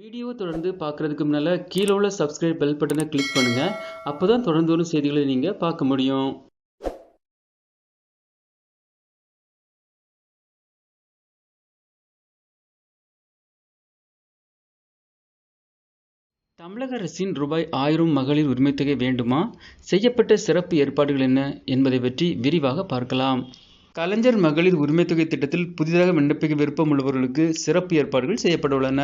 Video தொடர்ந்து பார்க்குறதுக்கு முன்னால் கீழே உள்ள சப்ஸ்கிரைப் பெல் பட்டனை கிளிக் பண்ணுங்கள் அப்போ தான் தொடர்ந்து வரும் செய்திகளை நீங்கள் பார்க்க முடியும். தமிழக அரசின் ரூபாய் ஆயிரம் மகளிர் உரிமைத்தொகை வேண்டுமா? செய்யப்பட்ட சிறப்பு ஏற்பாடுகள் என்ன என்பதை பற்றி விரிவாக பார்க்கலாம். கலைஞர் மகளிர் உரிமைத்தொகை திட்டத்தில் புதிதாக விண்ணப்பிக்க விருப்பம் உள்ளவர்களுக்கு சிறப்பு ஏற்பாடுகள் செய்யப்பட உள்ளன.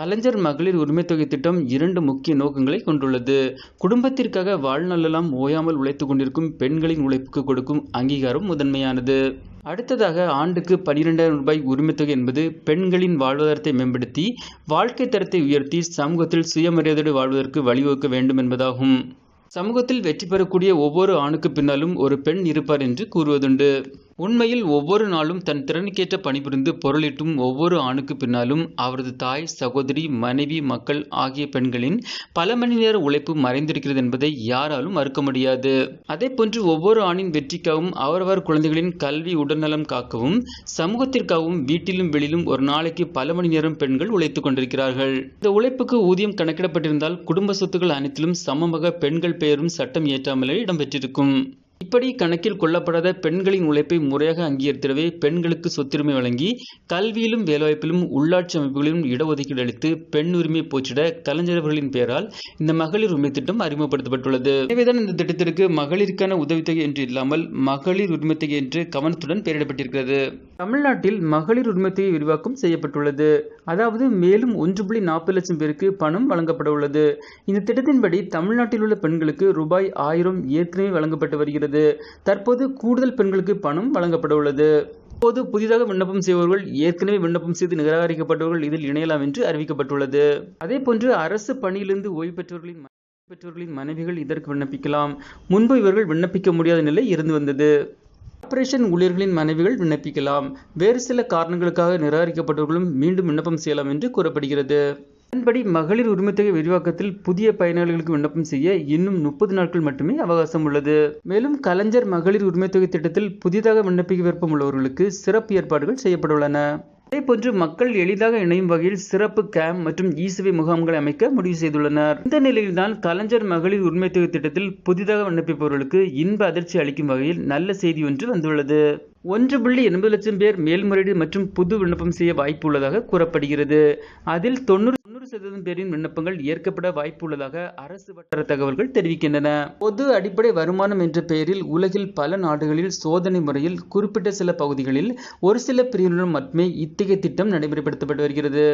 கலைஞர் மகளிர் உரிமைத்தொகை திட்டம் இரண்டு முக்கிய நோக்கங்களை கொண்டுள்ளது. குடும்பத்திற்காக வாழ்நாளெல்லாம் ஓயாமல் உழைத்து கொண்டிருக்கும் பெண்களின் உழைப்புக்கு கொடுக்கும் அங்கீகாரம் முதன்மையானது. அடுத்ததாக ஆண்டுக்கு பனிரெண்டாயிரம் ரூபாய் உரிமைத்தொகை என்பது பெண்களின் வாழ்வாதாரத்தை மேம்படுத்தி வாழ்க்கை தரத்தை உயர்த்தி சமூகத்தில் சுயமரியாதையோடு வாழ்வதற்கு வழிவகுக்க வேண்டும் என்பதாகும். சமூகத்தில் வெற்றி பெறக்கூடிய ஒவ்வொரு ஆணுக்கு பின்னாலும் ஒரு பெண் இருப்பார் என்று கூறுவதுண்டு. உண்மையில் ஒவ்வொரு நாளும் தன் திறனுக்கேற்ற பணிபுரிந்து பொருளிட்டும் ஒவ்வொரு ஆணுக்கு பின்னாலும் அவரது தாய் சகோதரி மனைவி மக்கள் ஆகிய பெண்களின் பல மணி நேர உழைப்பு மறைந்திருக்கிறது என்பதை யாராலும் மறுக்க முடியாது. அதே போன்று ஒவ்வொரு ஆணின் வெற்றிக்காகவும் அவரவர் குழந்தைகளின் கல்வி உடல்நலம் காக்கவும் சமூகத்திற்காகவும் வீட்டிலும் வெளியிலும் ஒரு நாளைக்கு பல மணி நேரம் பெண்கள் உழைத்துக் கொண்டிருக்கிறார்கள். இந்த உழைப்புக்கு ஊதியம் கணக்கிடப்பட்டிருந்தால் குடும்ப சொத்துக்கள் அனைத்திலும் சமமாக பெண்கள் பெயரும் சட்டம் இயற்றாமலே இடம்பெற்றிருக்கும். இப்படி கணக்கில் கொள்ளப்படாத பெண்களின் உழைப்பை முறையாக அங்கீகரித்திடவே பெண்களுக்கு சொத்துரிமை வழங்கி கல்வியிலும் வேலைவாய்ப்பிலும் உள்ளாட்சி அமைப்புகளிலும் இடஒதுக்கீடு அளித்து பெண் உரிமை போச்சிட கலைஞரவர்களின் பெயரால் இந்த மகளிர் உரிமை திட்டம் அறிமுகப்படுத்தப்பட்டுள்ளது. எனவேதான் இந்த திட்டத்திற்கு மகளிருக்கான உதவித்தொகை என்று இல்லாமல் மகளிர் உரிமைத்தொகை என்று கவனத்துடன் பெயரிடப்பட்டிருக்கிறது. தமிழ்நாட்டில் மகளிர் உரிமத்தை விரிவாக்கம் செய்யப்பட்டுள்ளது. அதாவது மேலும் ஒன்று புள்ளி நாற்பது லட்சம் பேருக்கு பணம் வழங்கப்பட உள்ளது. இந்த திட்டத்தின்படி தமிழ்நாட்டில் உள்ள பெண்களுக்கு ரூபாய் ஆயிரம் ஏற்கனவே வழங்கப்பட்டு வருகிறது. தற்போது கூடுதல் பெண்களுக்கு பணம் வழங்கப்பட உள்ளது. இப்போது புதிதாக விண்ணப்பம் செய்பவர்கள் ஏற்கனவே விண்ணப்பம் செய்து நிராகரிக்கப்பட்டவர்கள் இதில் இணையலாம் என்று அறிவிக்கப்பட்டுள்ளது. அதே போன்று அரசு பணியிலிருந்து ஓய்வு பெற்றவர்களின் பெற்றோர்களின் மனைவிகள் இதற்கு விண்ணப்பிக்கலாம். முன்பு இவர்கள் விண்ணப்பிக்க முடியாத நிலை இருந்து வந்தது. கார்ப்பரேஷன் ஊழியர்களின் மனைவிகள் விண்ணப்பிக்கலாம். வேறு சில காரணங்களுக்காக நிராகரிக்கப்பட்டவர்களும் மீண்டும் விண்ணப்பம் செய்யலாம் என்று கூறப்படுகிறது. அதன்படி மகளிர் உரிமைத்தொகை விரிவாக்கத்தில் புதிய பயனாளிகளுக்கு விண்ணப்பம் செய்ய இன்னும் முப்பது நாட்கள் மட்டுமே அவகாசம் உள்ளது. மேலும் கலைஞர் மகளிர் உரிமைத்தொகை திட்டத்தில் புதிதாக விண்ணப்பிக்க விருப்பம் உள்ளவர்களுக்கு சிறப்பு ஏற்பாடுகள் செய்யப்பட உள்ளன மக்கள் எளிதாக இணையும் வகையில் சிறப்பு கேம்ப் மற்றும் இ சேவை முகாம்களை அமைக்க முடிவு செய்துள்ளனர். இந்த நிலையில்தான் கலைஞர் மகளிர் உரிமைத்தொகை திட்டத்தில் புதிதாக விண்ணப்பிப்பவர்களுக்கு இன்ப அதிர்ச்சி அளிக்கும் வகையில் நல்ல செய்தி ஒன்று வந்துள்ளது. ஒன்று புள்ளி எண்பது லட்சம் பேர் மேல்முறையீடு மற்றும் புது விண்ணப்பம் செய்ய வாய்ப்பு உள்ளதாக கூறப்படுகிறது. அதில் தொண்ணூறு சதவீதம் பேரின் விண்ணப்பங்கள் ஏற்கப்பட வாய்ப்புள்ளதாக அரசு வட்டார தகவல்கள் தெரிவிக்கின்றன. பொது அடிப்படை வருமானம் என்ற பெயரில் உலகில் பல நாடுகளில் சோதனை முறையில் குறிப்பிட்ட சில பகுதிகளில் ஒரு சில பிரிவினரும் மட்டுமே இத்தகைய திட்டம் நடைமுறைப்படுத்தப்பட்டு வருகிறது.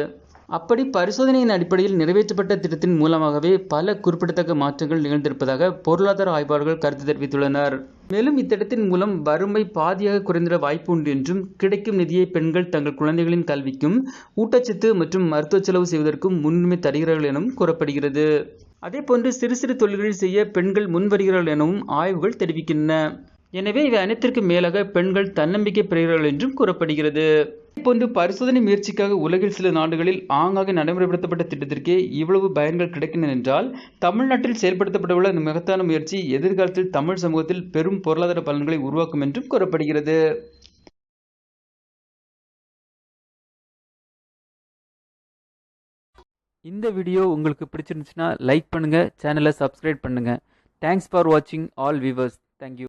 அப்படி பரிசோதனையின் அடிப்படையில் நிறைவேற்றப்பட்ட திட்டத்தின் மூலமாகவே பல குறிப்பிடத்தக்க மாற்றங்கள் நிகழ்ந்திருப்பதாக பொருளாதார ஆய்வாளர்கள் கருத்து தெரிவித்துள்ளனர். மேலும் இத்திட்டத்தின் மூலம் வறுமை பாதியாக குறைந்திட வாய்ப்பு உண்டு என்றும் கிடைக்கும் நிதியை பெண்கள் தங்கள் குழந்தைகளின் கல்விக்கும் ஊட்டச்சத்து மற்றும் மருத்துவ செலவு செய்வதற்கும் முன்னுரிமை தருகிறார்கள் எனவும் கூறப்படுகிறது. அதேபோன்று சிறு சிறு தொழில்களில் செய்ய பெண்கள் முன்வருகிறார்கள் எனவும் ஆய்வுகள் தெரிவிக்கின்றன. எனவே இவை அனைத்திற்கும் மேலாக பெண்கள் தன்னம்பிக்கை பெறுகிறார்கள் என்றும் கூறப்படுகிறது. போன்று பரிசோதனை முயற்சிக்காக உலகில் சில நாடுகளில் ஆங்காக நடைமுறைப்படுத்தப்பட்ட திட்டத்திற்கே இவ்வளவு பயன்கள் கிடைக்கின்றன என்றால் தமிழ்நாட்டில் செயல்படுத்தப்பட்டுள்ள இந்த மகத்தான முயற்சி எதிர்காலத்தில் தமிழ் சமூகத்தில் பெரும் பொருளாதார பலன்களை உருவாக்கும் என்றும் கூறப்படுகிறது. இந்த வீடியோ உங்களுக்கு பிடிச்சிருந்துச்சுன்னா லைக் பண்ணுங்க சேனலை சப்ஸ்கிரைப் பண்ணுங்க. தேங்க்ஸ் ஃபார் வாட்சிங் ஆல் வியூவர்ஸ் தேங்க்யூ